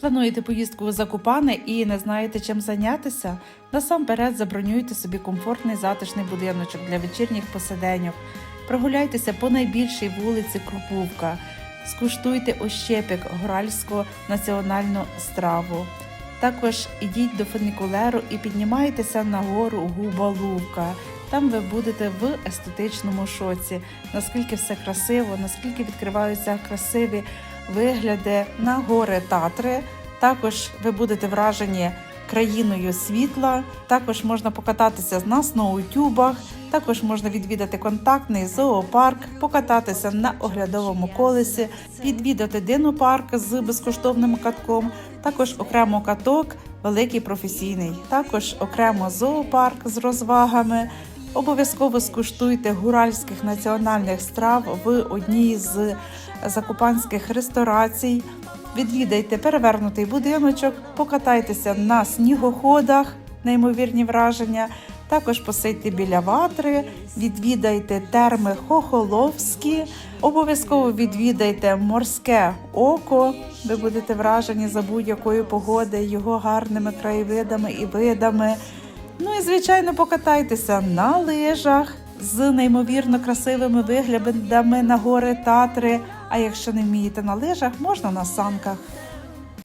Плануєте поїздку у Закупане і не знаєте, чим зайнятися? Насамперед забронюйте собі комфортний затишний будиночок для вечірніх посиденьок. Прогуляйтеся по найбільшій вулиці Крупувка. Скуштуйте ощепік горальську національну страву. Також ідіть до фунікулеру і піднімайтеся на гору Губалувка. Там ви будете в естетичному шоці. Наскільки все красиво, наскільки відкриваються красиві вигляди на гори Татри. Також ви будете вражені країною світла. Також можна покататися на сноутюбах. Також можна відвідати контактний зоопарк, покататися на оглядовому колесі, відвідати динопарк з безкоштовним катком. Також окремо каток, великий професійний. Також окремо зоопарк з розвагами. Обов'язково скуштуйте гуральських національних страв в одній з закупанських ресторацій. Відвідайте перевернутий будиночок, покатайтеся на снігоходах, неймовірні враження. Також посидьте біля ватри, відвідайте терми Хохоловські, обов'язково відвідайте морське око. Ви будете вражені за будь-якої погоди, його гарними краєвидами і видами. Ну і звичайно покатайтеся на лижах з неймовірно красивими виглядами на гори Татри. А якщо не вмієте на лижах, можна на санках.